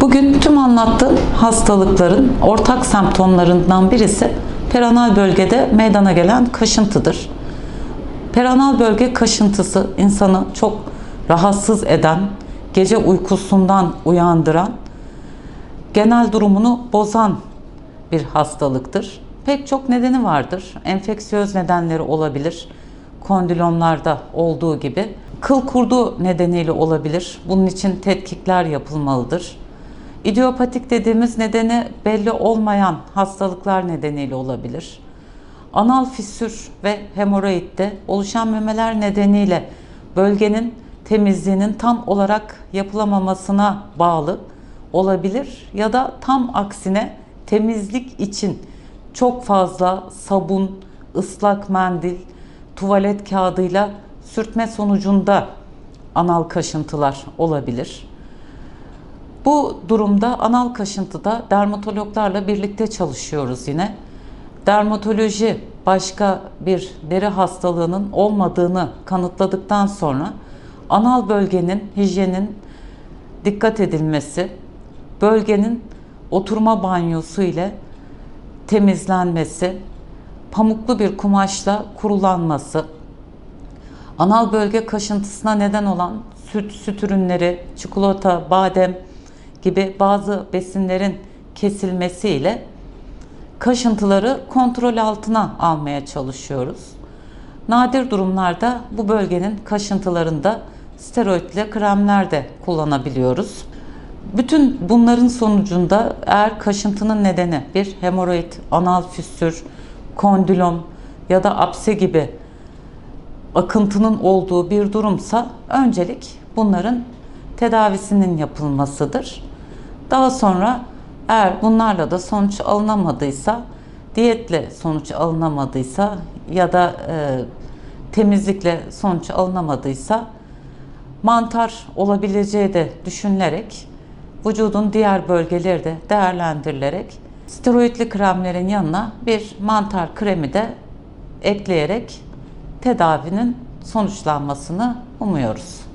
Bugün tüm anlattığım hastalıkların ortak semptomlarından birisi peronal bölgede meydana gelen kaşıntıdır. Peronal bölge kaşıntısı insanı çok rahatsız eden, gece uykusundan uyandıran, genel durumunu bozan bir hastalıktır. Pek çok nedeni vardır. Enfeksiyöz nedenleri olabilir. Kondilomlarda olduğu gibi. Kıl kurdu nedeniyle olabilir. Bunun için tetkikler yapılmalıdır. İdiopatik dediğimiz nedeni belli olmayan hastalıklar nedeniyle olabilir. Anal fissür ve hemoroidde oluşan memeler nedeniyle bölgenin temizliğinin tam olarak yapılamamasına bağlı olabilir ya da tam aksine temizlik için çok fazla sabun, ıslak mendil, tuvalet kağıdıyla sürtme sonucunda anal kaşıntılar olabilir. Bu durumda anal kaşıntıda dermatologlarla birlikte çalışıyoruz yine. Dermatoloji başka bir deri hastalığının olmadığını kanıtladıktan sonra anal bölgenin hijyenin dikkat edilmesi, bölgenin oturma banyosu ile temizlenmesi, pamuklu bir kumaşla kurulanması, anal bölge kaşıntısına neden olan süt, süt ürünleri, çikolata, badem gibi bazı besinlerin kesilmesiyle kaşıntıları kontrol altına almaya çalışıyoruz. Nadir durumlarda bu bölgenin kaşıntılarında steroidle kremler de kullanabiliyoruz. Bütün bunların sonucunda eğer kaşıntının nedeni bir hemoroid, anal füstür, kondilom ya da apse gibi akıntının olduğu bir durumsa öncelik bunların tedavisinin yapılmasıdır. Daha sonra eğer bunlarla da sonuç alınamadıysa, diyetle sonuç alınamadıysa ya da e, temizlikle sonuç alınamadıysa mantar olabileceği de düşünülerek vücudun diğer bölgeleri de değerlendirilerek steroidli kremlerin yanına bir mantar kremi de ekleyerek tedavinin sonuçlanmasını umuyoruz.